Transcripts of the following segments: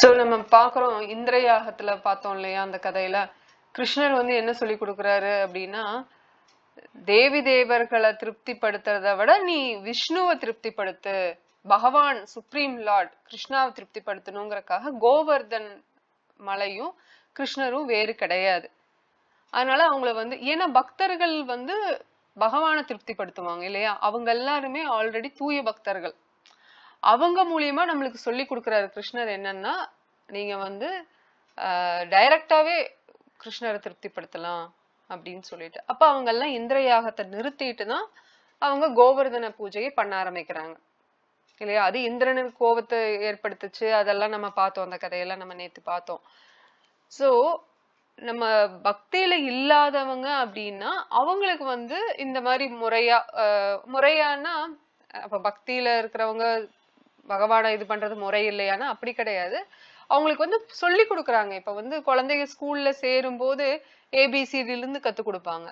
So நம்ம பாக்குறோம் இந்திரயாகத்துல பார்த்தோம் இல்லையா அந்த கதையில. கிருஷ்ணர் வந்து என்ன சொல்லி கொடுக்குறாரு அப்படின்னா தேவி தேவர்களை திருப்திப்படுத்துறத விட நீ விஷ்ணுவை திருப்திப்படுத்து பகவான் சுப்ரீம் லார்ட் கிருஷ்ணாவை திருப்திப்படுத்தணுங்கிறக்காக கோவர்தன் மலையும் கிருஷ்ணரும் வேறு கிடையாது. அதனால அவங்கள வந்து ஏன்னா பக்தர்கள் வந்து பகவானை திருப்திப்படுத்துவாங்க இல்லையா? அவங்க எல்லாருமே ஆல்ரெடி தூய பக்தர்கள். அவங்க மூலியமா நம்மளுக்கு சொல்லி கொடுக்குறாரு கிருஷ்ணர் என்னன்னா நீங்க வந்து டைரக்டாவே கிருஷ்ணரை திருப்திப்படுத்தலாம் அப்படின்னு சொல்லிட்டு. அப்ப அவங்க எல்லாம் இந்திரயாகத்தை நிறுத்திட்டு தான் அவங்க கோவர்தன பூஜையை பண்ண ஆரம்பிக்கிறாங்க. இல்லையா? அது இந்திரனுக்கு கோபத்தை ஏற்படுத்துச்சு. அதெல்லாம் நம்ம பார்த்தோம். அந்த கதையெல்லாம் நம்ம நேத்து பார்த்தோம். சோ நம்ம பக்தியில இல்லாதவங்க அப்படின்னா அவங்களுக்கு வந்து இந்த மாதிரி முறையா முறையானா அப்ப பக்தியில இருக்கிறவங்க பகவானை இது பண்றது முறை இல்லையானா அப்படி கிடையாது. அவங்களுக்கு வந்து சொல்லி கொடுக்குறாங்க. இப்ப வந்து குழந்தைங்க ஸ்கூல்ல சேரும்போது ஏபிசிடில இருந்து கத்து கொடுப்பாங்க.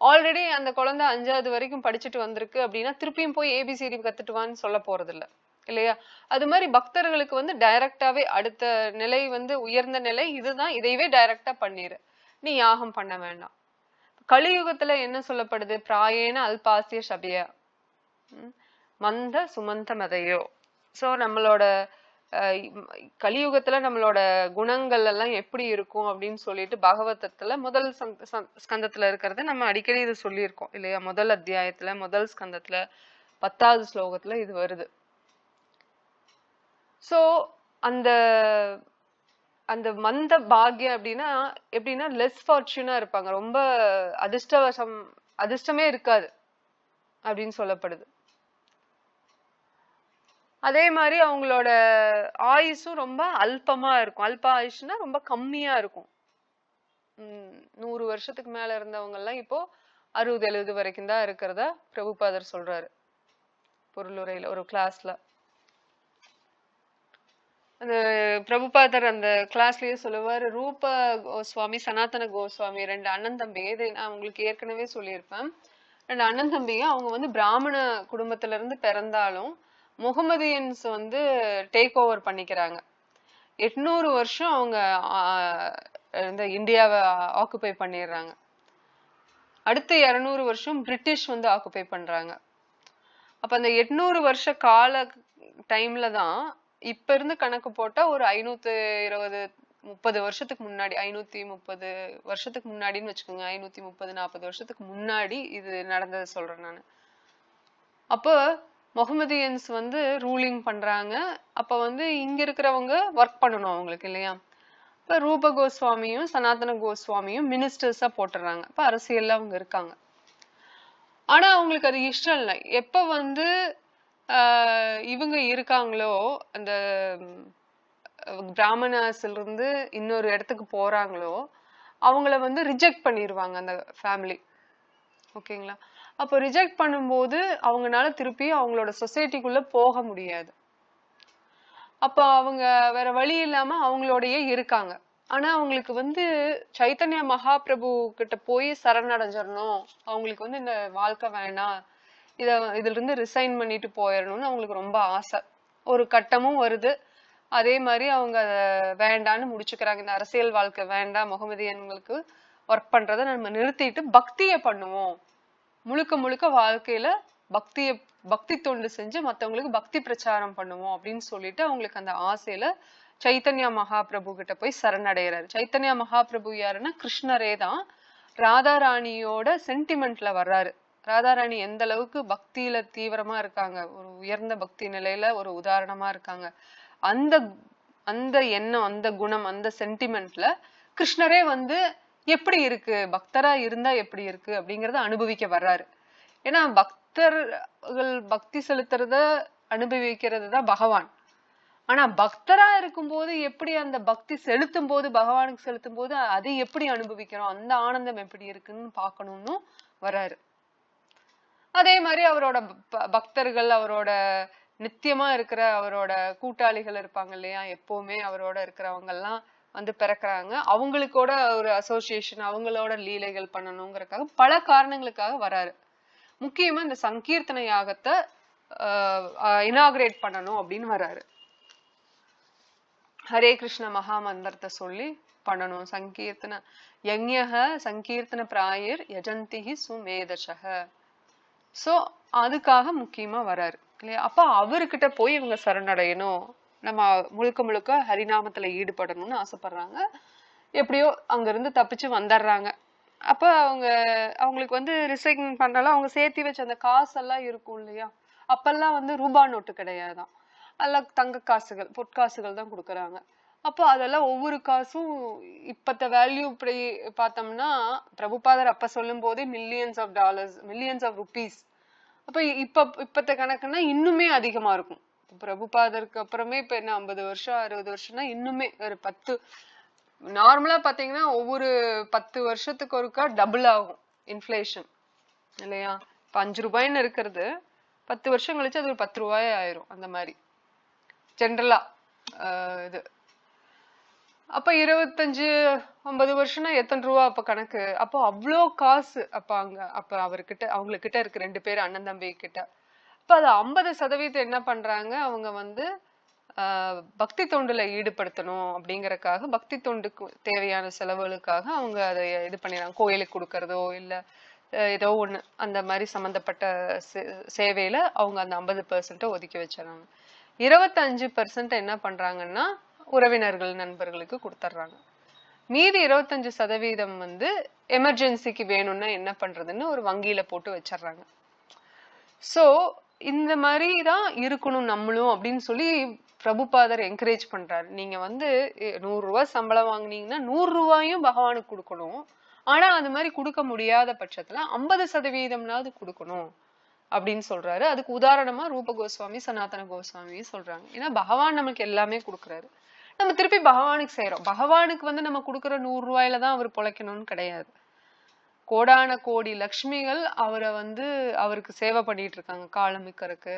ஆல்ரெடி அந்த குழந்தை அஞ்சாவது வரைக்கும் படிச்சுட்டு வந்திருக்கு அப்படின்னா திருப்பியும் போய் ஏபிசிடி கத்துட்டுவான்னு சொல்ல போறது இல்ல இல்லையா? அது மாதிரி பக்தர்களுக்கு வந்து டைரக்டாவே அடுத்த நிலை வந்து உயர்ந்த நிலை இதுதான். இதையவே டைரக்டா பண்ணிரு. நீ யாகம் பண்ண வேண்டாம். கலியுகத்துல என்ன சொல்லப்படுது? பிராயேன அல்பாசிய சபிய. மந்த சுமந்த மதையோ. ஸோ நம்மளோட கலியுகத்துல நம்மளோட குணங்கள் எல்லாம் எப்படி இருக்கும் அப்படின்னு சொல்லிட்டு பாகவதத்துல முதல் சந்த- ஸ்கந்தத்துல இருக்கிறத நம்ம அடிக்கடி இது சொல்லியிருக்கோம் இல்லையா? முதல் அத்தியாயத்துல முதல் ஸ்கந்தத்துல பத்தாவது ஸ்லோகத்துல இது வருது. ஸோ அந்த அந்த மந்த பாக்யம் அப்படின்னா எப்படின்னா லெஸ் ஃபார்ச்சூனா இருப்பாங்க. ரொம்ப அதிர்ஷ்டவசம் அதிர்ஷ்டமே இருக்காது அப்படின்னு சொல்லப்படுது. அதே மாதிரி அவங்களோட ஆயுசும் ரொம்ப அல்பமா இருக்கும். அல்ப ஆயுஷ்னா ரொம்ப கம்மியா இருக்கும். நூறு வருஷத்துக்கு மேல இருந்தவங்க எல்லாம் இப்போ அறுபது எழுபது வரைக்கும் தான் இருக்கிறதா பிரபுபாதர் சொல்றாரு. பொருளுரையில ஒரு கிளாஸ்ல அந்த பிரபுபாதர் அந்த கிளாஸ்லயே சொல்லுவார் ரூப கோஸ்வாமி சனாதன கோஸ்வாமி ரெண்டு அண்ணன் தம்பி. இது நான் உங்களுக்கு ஏற்கனவே சொல்லியிருப்பேன். ரெண்டு அண்ணன் தம்பியும் அவங்க வந்து பிராமண குடும்பத்துல இருந்து பிறந்தாலும் முகமதியன்ஸ் வந்து டேக் ஓவர் பண்ணிக்கிறாங்க. எட்நூறு வருஷம் அவங்க இந்த இந்தியாவை ஆக்குபை பண்ணிடுறாங்க. அடுத்த இருநூறு வருஷம் பிரிட்டிஷ் வந்து ஆக்குபை பண்றாங்க. அப்ப அந்த எட்நூறு வருஷ கால டைம்ல தான் இப்ப இருந்து கணக்கு போட்டா ஒரு ஐநூத்தி இருபது முப்பது வருஷத்துக்கு முன்னாடி ஐநூத்தி முப்பது வருஷத்துக்கு முன்னாடின்னு வச்சுக்கோங்க ஐநூத்தி முப்பது நாற்பது வருஷத்துக்கு முன்னாடி இது நடந்ததை சொல்றேன் நான். அப்போ மொஹமதியன்ஸ் வந்து ரூலிங் பண்ணுறாங்க அப்போ வந்து இங்கே இருக்கிறவங்க ஒர்க் பண்ணணும் அவங்களுக்கு இல்லையா? இப்போ ரூப கோஸ்வாமியும் சனாதன கோஸ்வாமியும் மினிஸ்டர்ஸாக போட்டுறாங்க. இப்போ அரசியலில் அவங்க இருக்காங்க. ஆனால் அவங்களுக்கு அது இஷ்டம் இல்லை. எப்போ வந்து இவங்க இருக்காங்களோ அந்த பிராமணாஸ்லேருந்து இன்னொரு இடத்துக்கு போகிறாங்களோ அவங்கள வந்து ரிஜெக்ட் பண்ணிடுவாங்க அந்த ஃபேமிலி ஓகேங்களா? அப்போ ரிஜெக்ட் பண்ணும்போது அவங்கனால திருப்பி அவங்களோட சொசைட்டிக்குள்ளே போக முடியாது. அப்போ அவங்க வேற வழி இல்லாமல் அவங்களோடையே இருக்காங்க. ஆனால் அவங்களுக்கு வந்து சைத்தன்ய மகாபிரபு கிட்ட போய் சரணடைஞ்சிடணும் அவங்களுக்கு வந்து இந்த வாழ்க்கை வேணாம். இதை இதிலிருந்து ரிசைன் பண்ணிட்டு போயிடணும்னு அவங்களுக்கு ரொம்ப ஆசை. ஒரு கட்டமும் வருது. அதே மாதிரி அவங்க அதை வேண்டான்னு முடிச்சுக்கிறாங்க. இந்த அரசியல் வாழ்க்கை வேண்டாம். முகமதியன்களுக்கு ஒர்க் பண்றதை நம்ம நிறுத்திட்டு பக்தியை பண்ணுவோம். முழுக்க முழுக்க வாழ்க்கையில பக்தியை பக்தி தொண்டு செஞ்சு மற்றவங்களுக்கு பக்தி பிரச்சாரம் பண்ணுவோம் அப்படின்னு சொல்லிட்டு அவங்களுக்கு அந்த ஆசையில சைத்தன்யா மகாபிரபு கிட்ட போய் சரணடைகிறாரு சைத்தன்யா மகாபிரபு யாருன்னா கிருஷ்ணரே தான் ராதாராணியோட சென்டிமெண்ட்ல வர்றாரு. ராதாராணி எந்த அளவுக்கு பக்தியில தீவிரமா இருக்காங்க ஒரு உயர்ந்த பக்தி நிலையில ஒரு உதாரணமா இருக்காங்க அந்த அந்த எண்ணம் அந்த குணம் அந்த சென்டிமெண்ட்ல கிருஷ்ணரே வந்து எப்படி இருக்கு? பக்தரா இருந்தா எப்படி இருக்கு? அப்படிங்கறத அனுபவிக்க வர்றாரு. ஏன்னா பக்தர்கள் பக்தி செலுத்துறத அனுபவிக்கிறது தான் பகவான். ஆனா பக்தரா இருக்கும்போது எப்படி அந்த பக்தி செலுத்தும் போது பகவானுக்கு செலுத்தும் போது அதை எப்படி அனுபவிக்கிறோம்? அந்த ஆனந்தம் எப்படி இருக்குன்னு பார்க்கணும்னு வர்றாரு. அதே மாதிரி அவரோட ப- பக்தர்கள் அவரோட நித்தியமா இருக்கிற அவரோட கூட்டாளிகள் இருப்பாங்க இல்லையா? எப்பவுமே அவரோட இருக்கிறவங்க எல்லாம் வந்து பிறக்குறாங்க. அவங்களுக்கூட ஒரு அசோசியேஷன் அவங்களோட லீலைகள் பண்ணணுங்கிறக்காக பல காரணங்களுக்காக வராரு. முக்கியமா இந்த சங்கீர்த்தன யாகத்தை இனாகிரேட் பண்ணணும் அப்படின்னு வராரு. ஹரே கிருஷ்ண மகா மந்திரத்தை சொல்லி பண்ணணும். சங்கீர்த்தன யஞ்ஞக சங்கீர்த்தன பிராயர் யஜந்திஹி சுமேதசக. சோ அதுக்காக முக்கியமா வராரு. இல்லையா? அப்ப அவர்கிட்ட போய் இவங்க சரணடையணும். நம்ம முழுக்க முழுக்க ஹரிநாமத்தில் ஈடுபடணும்னு ஆசைப்படுறாங்க. எப்படியோ அங்கேருந்து தப்பிச்சு வந்துடுறாங்க. அப்போ அவங்க அவங்களுக்கு வந்து ரிசைன் பண்ணாலும் அவங்க சேர்த்தி வச்ச அந்த காசெல்லாம் இருக்கும் இல்லையா? அப்போல்லாம் வந்து ரூபா நோட்டு கிடையாதான். எல்லாம் தங்க காசுகள் பொற்காசுகள் தான் கொடுக்குறாங்க. அப்போ அதெல்லாம் ஒவ்வொரு காசும் இப்பத்த வேல்யூ இப்படி பார்த்தோம்னா பிரபுபாதர் அப்போ சொல்லும் போதே millions of dollars millions of rupees அப்போ இப்போ இப்பத்த கணக்குன்னா இன்னுமே அதிகமாக இருக்கும். பிரபுபாதருக்கு அப்புறமே இப்ப என்ன ஐம்பது வருஷம் அறுபது வருஷம்னா இன்னுமே ஒரு பத்து நார்மலா பாத்தீங்கன்னா ஒவ்வொரு பத்து வருஷத்துக்கு ஒருக்கா டபுள் ஆகும் இன்ஃப்ளேஷன் இல்லையா? இப்ப அஞ்சு ரூபாய்ன்னு இருக்கிறது பத்து வருஷம் கழிச்சு அது ஒரு பத்து ரூபாய் ஆயிரும் அந்த மாதிரி. ஜென்ரலா இது. அப்ப இருபத்தஞ்சு ஐம்பது வருஷம்னா எத்தனை ரூபா அப்ப கணக்கு? அப்போ அவ்வளோ காசு அப்ப அங்க அப்ப அவர்கிட்ட அவங்கக்கிட்ட இருக்கு ரெண்டு பேர் அண்ணன் தம்பி கிட்ட. இப்போ அது ஐம்பது சதவீதம் என்ன பண்றாங்க? அவங்க வந்து ஆஹ் பக்தி தொண்டுல ஈடுபடுத்தணும் அப்படிங்கறக்காக பக்தி தொண்டுக்கு தேவையான செலவுகளுக்காக அவங்க அதை இது பண்ணிடுறாங்க. கோயிலுக்கு கொடுக்கறதோ இல்ல ஏதோ ஒண்ணு அந்த மாதிரி சம்பந்தப்பட்ட சே- சேவையில அவங்க அந்த ஐம்பது பெர்சென்ட்டை ஒதுக்கி வச்சிடறாங்க. இருபத்தஞ்சு பெர்சென்ட் என்ன பண்றாங்கன்னா உறவினர்கள் நண்பர்களுக்கு கொடுத்துட்றாங்க. மீதி இருபத்தஞ்சு சதவீதம் வந்து எமர்ஜென்சிக்கு வேணும்னா என்ன பண்றதுன்னு ஒரு வங்கியில போட்டு வச்சிடுறாங்க. சோ இந்த மாதிரி தான் இருக்கணும் நம்மளும் அப்படின்னு சொல்லி பிரபுபாதர் என்கரேஜ் பண்றாரு. நீங்க வந்து நூறு ரூபாய் சம்பளம் வாங்கினீங்கன்னா நூறு ரூபாயும் பகவானுக்கு கொடுக்கணும். ஆனா அது மாதிரி கொடுக்க முடியாத பட்சத்துல ஐம்பது சதவீதம்னாவது கொடுக்கணும் அப்படின்னு சொல்றாரு. அதுக்கு உதாரணமா ரூப கோஸ்வாமி சனாதன கோஸ்வாமி சொல்றாங்க. ஏன்னா பகவான் நமக்கு எல்லாமே கொடுக்குறாரு. நம்ம திருப்பி பகவானுக்கு செய்யறோம் பகவானுக்கு வந்து நம்ம கொடுக்குற நூறு ரூபாயில தான் அவர் பொழைக்கணும்னு கிடையாது. கோடான கோடி லக்ஷ்மிகள் அவரை வந்து அவருக்கு சேவை பண்ணிட்டு இருக்காங்க. காலமிக்கறக்கு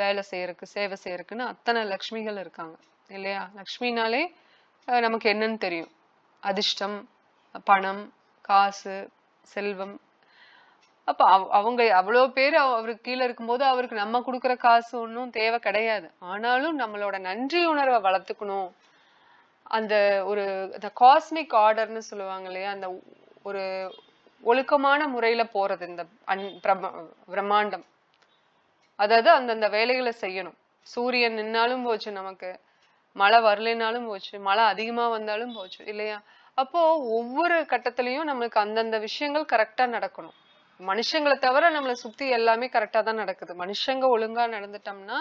வேலை செய்யறதுக்கு சேவை செய்யறதுக்குன்னு அத்தனை லக்ஷ்மிகள் இருக்காங்க. இல்லையா? லக்ஷ்மினாலே நமக்கு என்னன்னு தெரியும். அதிர்ஷ்டம் பணம் காசு செல்வம். அப்ப அவங்க அவ்வளோ பேர் அவருக்கு கீழே இருக்கும்போது அவருக்கு நம்ம கொடுக்குற காசு ஒன்றும் தேவை கிடையாது. ஆனாலும் நம்மளோட நன்றி உணர்வை வளர்த்துக்கணும். அந்த ஒரு அந்த காஸ்மிக் ஆர்டர்னு சொல்லுவாங்க இல்லையா? அந்த ஒரு ஒழுக்கமான முறையில போறது இந்த அன் பிரம்ம பிரம்மாண்டம். அதாவது அந்தந்த வேலைகளை செய்யணும். சூரியன் நின்னாலும் போச்சு நமக்கு மழை வரலைனாலும் போச்சு மழை அதிகமா வந்தாலும் போச்சு இல்லையா? அப்போ ஒவ்வொரு கட்டத்திலையும் நம்மளுக்கு அந்தந்த விஷயங்கள் கரெக்டா நடக்கணும். மனுஷங்களை தவிர நம்மளை சுத்தி எல்லாமே கரெக்டா தான் நடக்குது. மனுஷங்க ஒழுங்கா நடந்துட்டோம்னா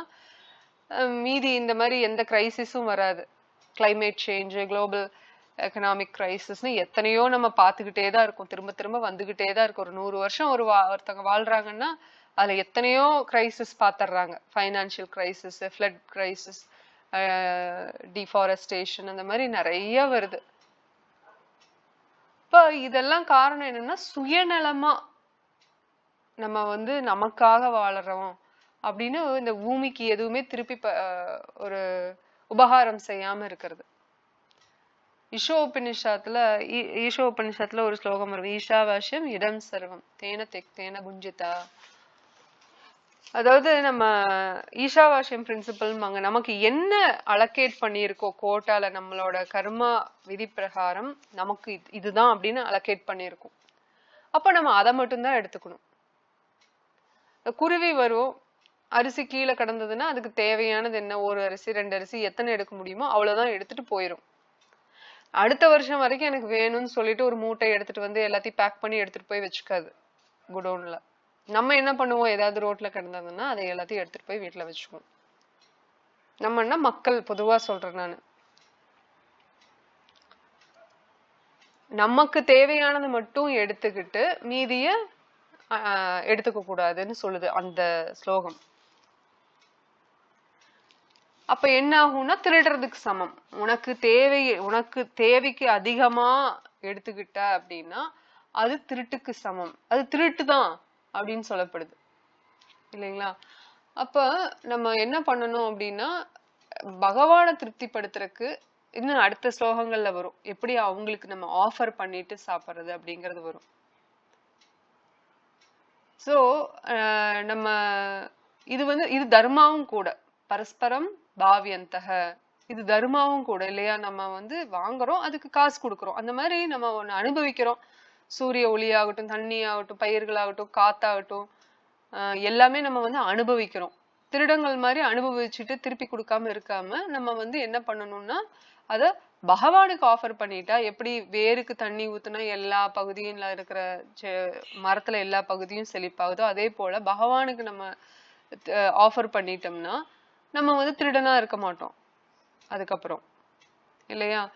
அஹ் மீதி இந்த மாதிரி எந்த கிரைசிஸும் வராது. கிளைமேட் சேஞ்சு குளோபல் எக்கனாமிக் கிரைசிஸ்னு எத்தனையோ நம்ம பார்த்துக்கிட்டே தான் இருக்கும். திரும்ப திரும்ப வந்துக்கிட்டே தான் இருக்கும். ஒரு நூறு வருஷம் ஒரு வா ஒருத்தவங்க வாழ்றாங்கன்னா அதில் எத்தனையோ crisis பார்த்துடுறாங்க. Financial crisis flood crisis deforestation அந்த மாதிரி நிறைய வருது. இப்போ இதெல்லாம் காரணம் என்னன்னா சுயநலமா நம்ம வந்து நமக்காக வாழறோம் அப்படின்னு இந்த பூமிக்கு எதுவுமே திருப்பி ப- ஒரு உபகாரம் செய்யாம இருக்கிறது. இஷோ உபநிஷத்துல ஈ- ஈஷோ உபநிஷத்துல ஒரு ஸ்லோகம் வரும் ஈஷாவாஷ்யம் இடம் சர்வம். தேன தெக் தேன குஞ்சிதா அதாவது நம்ம ஈஷாவாஷ்யம் பிரின்சிபல்மாங்க நமக்கு என்ன அலோகேட் பண்ணியிருக்கோ கோட்டால நம்மளோட கர்மா விதி பிரகாரம் நமக்கு இது- இதுதான் அப்படின்னு அலோகேட் பண்ணியிருக்கோம். அப்ப நம்ம அதை மட்டும்தான் எடுத்துக்கணும். குருவி வரும் அரிசி கீழே கிடந்ததுன்னா அதுக்கு தேவையானது என்ன? ஒரு அரிசி ரெண்டு அரிசி எத்தனை எடுக்க முடியுமோ அவ்வளவுதான் எடுத்துட்டு போயிரும். அடுத்த வருஷம் வரைக்கும் எனக்கு வேணும்னு சொல்லிட்டு ஒரு மூட்டை எடுத்துட்டு வந்து எல்லாத்தையும் பேக் பண்ணி எடுத்துட்டு போய் வச்சுக்காது. குடோன்ல. நம்ம என்ன பண்ணுவோம்? ஏதாவது ரோட்ல கிடந்ததுன்னா அதை எல்லாத்தையும் எடுத்துட்டு போய் வீட்டுல வச்சுக்குவோம். நம்மன்னா மக்கள் பொதுவா சொல்றேன் நான். நமக்கு தேவையானது மட்டும் எடுத்துக்கிட்டு மீதிய எடுத்துக்க கூடாதுன்னு சொல்லுது அந்த ஸ்லோகம். அப்ப என்ன ஆகும்னா திருடுறதுக்கு சமம். உனக்கு தேவை உனக்கு தேவைக்கு அதிகமா எடுத்துக்கிட்ட அப்படின்னா அது திருட்டுக்கு சமம். அது திருட்டு தான் அப்படின்னு சொல்லப்படுது. இல்லைங்களா? அப்ப நம்ம என்ன பண்ணணும் அப்படின்னா பகவானை திருப்திப்படுத்துறதுக்கு இன்னும் அடுத்த ஸ்லோகங்கள்ல வரும். எப்படி அவங்களுக்கு நம்ம ஆஃபர் பண்ணிட்டு சாப்பிட்றது அப்படிங்கிறது வரும். சோ நம்ம இது வந்து இது தர்மாவும் கூட. பரஸ்பரம் பாவியந்தக. இது தர்மாவும் கூட இல்லையா? நம்ம வந்து வாங்குறோம் அதுக்கு காசு கொடுக்குறோம். அந்த மாதிரி நம்ம ஒண்ணு அனுபவிக்கிறோம். சூரிய ஒளியாகட்டும் தண்ணி ஆகட்டும் பயிர்களாகட்டும் காத்தாகட்டும் எல்லாமே நம்ம வந்து அனுபவிக்கிறோம். திருடங்கள் மாதிரி அனுபவிச்சுட்டு திருப்பி கொடுக்காம இருக்காம நம்ம வந்து என்ன பண்ணணும்னா அத பகவானுக்கு ஆஃபர் பண்ணிட்டா எப்படி வேருக்கு தண்ணி ஊத்துனா எல்லா பகுதியில இருக்கிற மரத்துல எல்லா பகுதியும் செழிப்பாகுதோ அதே போல பகவானுக்கு நம்ம ஆஃபர் பண்ணிட்டோம்னா நம்ம வந்து திருடனா இருக்க மாட்டோம். அதுக்கப்புறம். இல்லையா?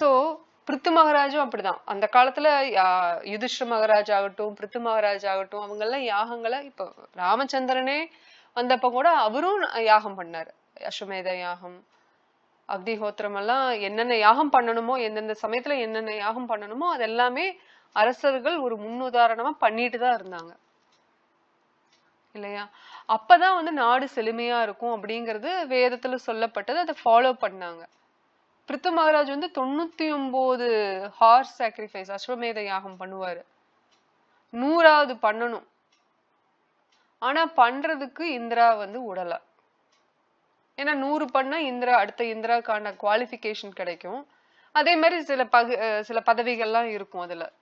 ஸோ பிருத்து மகாராஜும் அப்படிதான். அந்த காலத்துல யா- யுதிஷ்ட மகாராஜ் ஆகட்டும் பிருத்து மகாராஜ் ஆகட்டும் அவங்க எல்லாம் யாகங்களை இப்போ ராமச்சந்திரனே வந்தப்ப கூட அவரும் யாகம் பண்ணாரு. அஸ்வமேத யாகம் அக்னிஹோத்திரம் எல்லாம் என்னென்ன யாகம் பண்ணணுமோ எந்தெந்த சமயத்துல என்னென்ன யாகம் பண்ணணுமோ அது எல்லாமே அரசர்கள் ஒரு முன்னுதாரணமா பண்ணிட்டு தான் இருந்தாங்க. இல்லையா? அப்பதான் வந்து நாடு செழுமையா இருக்கும் அப்படிங்கிறது வேதத்துல சொல்லப்பட்டது. அதை ஃபாலோ பண்ணாங்க. பிரித்து மகாராஜ் வந்து தொண்ணூத்தி ஒன்பது ஹார்ஸ் சாக்ரிஃபைஸ் அஸ்வமேத யாகம் பண்ணுவாரு. நூறாவது பண்ணணும். ஆனா பண்றதுக்கு இந்திரா வந்து உடல. ஏன்னா நூறு பண்ணா இந்திரா அடுத்த இந்திராக்கான குவாலிஃபிகேஷன் கிடைக்கும். அதே மாதிரி சில பகு சில பதவிகள்லாம் இருக்கும் அதுல.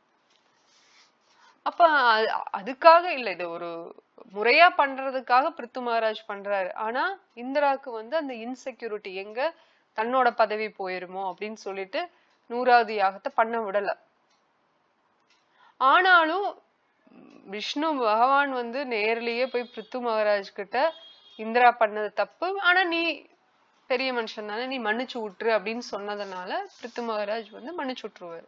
அப்ப அதுக்காக இல்ல இது ஒரு முறையா பண்றதுக்காக பிரித்து மகாராஜ் பண்றாரு. ஆனா இந்திராக்கு வந்து அந்த இன்செக்யூரிட்டி எங்க தன்னோட பதவி போயிருமோ அப்படின்னு சொல்லிட்டு நூறாவது யாகத்தை பண்ண விடல. ஆனாலும் விஷ்ணு பகவான் வந்து நேர்லயே போய் பிரித்து மகாராஜ் கிட்ட இந்திரா பண்ணது தப்பு. ஆனா நீ பெரிய மனுஷன் தானே நீ மன்னிச்சு விட்டுரு அப்படின்னு சொன்னதுனால பிரித்து மகாராஜ் வந்து மன்னிச்சு விட்டுருவாரு.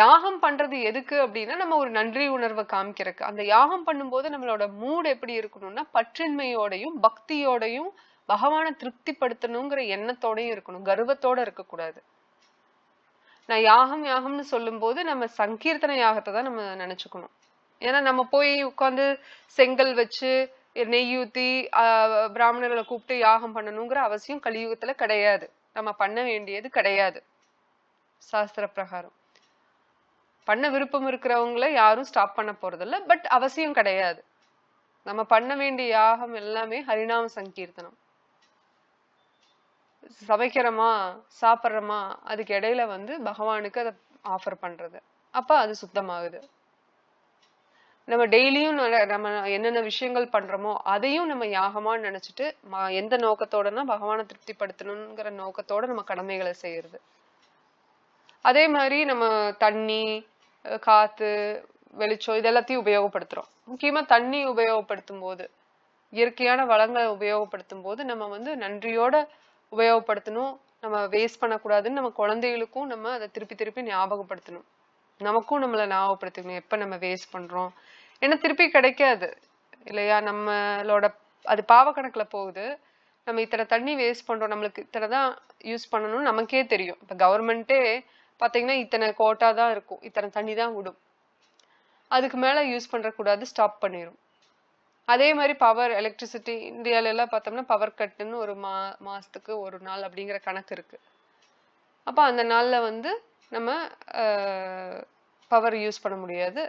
யாகம் பண்றது எதுக்கு அப்படின்னா நம்ம ஒரு நன்றி உணர்வை காமிக்கிறதுக்கு. அந்த யாகம் பண்ணும்போது நம்மளோட மூட் எப்படி இருக்கணும்னா பற்றின்மையோடையும் பக்தியோடையும் பகவானை திருப்திப்படுத்தணுங்கிற எண்ணத்தோடையும் இருக்கணும். கர்வத்தோட இருக்கக்கூடாது. நான் யாகம் யாகம்னு சொல்லும்போது நம்ம சங்கீர்த்தன யாகத்தை தான் நம்ம நினைச்சுக்கணும். ஏன்னா நம்ம போய் உட்காந்து செங்கல் வச்சு நெய் ஊத்தி பிராமணர்களை கூப்பிட்டு யாகம் பண்ணணுங்கிற அவசியம் கலியுகத்துல கிடையாது. நம்ம பண்ண வேண்டியது கிடையாது. சாஸ்திர பிரகாரம். பண்ண விருப்பம் இருக்கிறவங்கள யாரும் ஸ்டாப் பண்ண போறதில்ல. பட் அவசியம் கிடையாது. நம்ம பண்ண வேண்டிய யாகம் எல்லாமே ஹரிநாம சங்கீர்த்தனம். சமைக்கிறோமா சாப்பிட்றோமா அதுக்கு இடையில வந்து பகவானுக்கு அதை ஆஃபர் பண்றது. அப்ப அது சுத்தமாகுது. நம்ம டெய்லியும் நம்ம என்னென்ன விஷயங்கள் பண்றோமோ அதையும் நம்ம யாகமா நினைச்சிட்டு எந்த நோக்கத்தோடனா பகவானை திருப்திப்படுத்தணுங்கிற நோக்கத்தோட நம்ம கடமைகளை செய்யறது. அதே மாதிரி நம்ம தண்ணி காற்று காத்து வெளிச்சம் இது எல்லாத்தையும் உபயோகப்படுத்துறோம். முக்கியமா தண்ணி உபயோகப்படுத்தும் போது இயற்கையான வளங்களை உபயோகப்படுத்தும் போது நம்ம வந்து நன்றியோட உபயோகப்படுத்தணும். நம்ம வேஸ்ட் பண்ணக்கூடாதுன்னு நம்ம குழந்தைகளுக்கும் நம்ம அதை திருப்பி திருப்பி ஞாபகப்படுத்தணும். நமக்கும் நம்மளை ஞாபகப்படுத்திக்கணும். எப்போ நம்ம வேஸ்ட் பண்றோம்? ஏன்னா திருப்பி கிடைக்காது இல்லையா? நம்மளோட அது பாவ கணக்குல போகுது. நம்ம இத்தனை தண்ணி வேஸ்ட் பண்றோம். நம்மளுக்கு இத்தனை தான் யூஸ் பண்ணணும்னு நமக்கே தெரியும். இப்ப கவர்மெண்ட்டே பார்த்தீங்கன்னா இத்தனை கோட்டா தான் இருக்கும். இத்தனை தண்ணி தான் விடும். அதுக்கு மேலே யூஸ் பண்ணுறக்கூடாது ஸ்டாப் பண்ணிடும் அதே மாதிரி பவர் எலக்ட்ரிசிட்டி இந்தியால எல்லாம் பார்த்தோம்னா பவர் கட்டுன்னு ஒரு மா மாதத்துக்கு ஒரு நாள் அப்படிங்கிற கணக்கு இருக்குது அப்போ அந்த நாளில் வந்து நம்ம பவர் யூஸ் பண்ண முடியாது.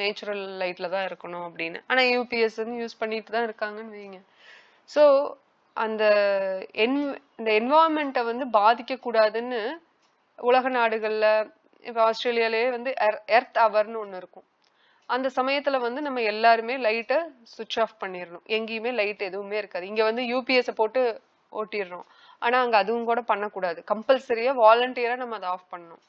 நேச்சுரல் லைட்டில் தான் இருக்கணும் அப்படின்னு. ஆனால் யூபிஎஸ் வந்து யூஸ் பண்ணிட்டு தான் இருக்காங்கன்னு வைங்க. ஸோ அந்த என் இந்த என்வாயன்மெண்ட்டை வந்து பாதிக்கக்கூடாதுன்னு உலக நாடுகளில் இப்போ ஆஸ்திரேலியாலே வந்து எர்த் அவர்னு ஒன்று இருக்கும். அந்த சமயத்தில் வந்து நம்ம எல்லாருமே லைட்டை சுவிட்ச் ஆஃப் பண்ணிடணும் எங்கேயுமே லைட் எதுவுமே இருக்காது. இங்கே வந்து யூபிஎஸை போட்டு ஓட்டிடுறோம் ஆனால் அங்கே அதுவும் கூட பண்ணக்கூடாது. கம்பல்சரியாக வாலண்டியராக நம்ம அதை ஆஃப் பண்ணணும்.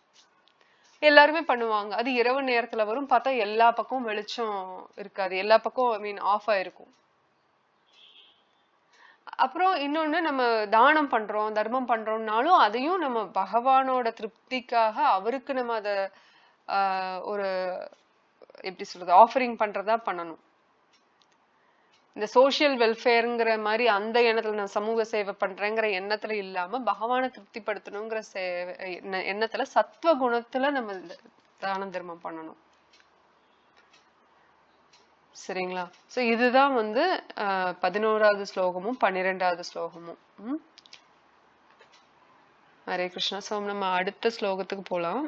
எல்லாருமே பண்ணுவாங்க. அது இரவு நேரத்தில் வரும். பார்த்தா எல்லா பக்கமும் வெளிச்சம் இருக்காது. எல்லா பக்கம் ஐ மீன் ஆஃப் ஆயிருக்கும். அப்புறம் இன்னொன்னு நம்ம தானம் பண்றோம் தர்மம் பண்றோம்னாலும் அதையும் நம்ம பகவானோட திருப்திக்காக அவருக்கு நம்ம அத ஆஹ் ஒரு எப்படி சொல்றது ஆஃபரிங் பண்றதா பண்ணணும். இந்த சோசியல் வெல்ஃபேருங்கிற மாதிரி அந்த எண்ணத்துல நான் சமூக சேவை பண்றேங்கிற எண்ணத்துல இல்லாம பகவானை திருப்திப்படுத்தணுங்கிற சேவை எண்ணத்துல சத்துவ குணத்துல நம்ம இந்த தான தர்மம் பண்ணணும். சரிங்களா? சோ இதுதான் வந்து ஆஹ் பதினோராவது ஸ்லோகமும் பன்னிரெண்டாவது ஸ்லோகமும். ஹரே கிருஷ்ணா. சோ நம்ம அடுத்த ஸ்லோகத்துக்கு போலாம்.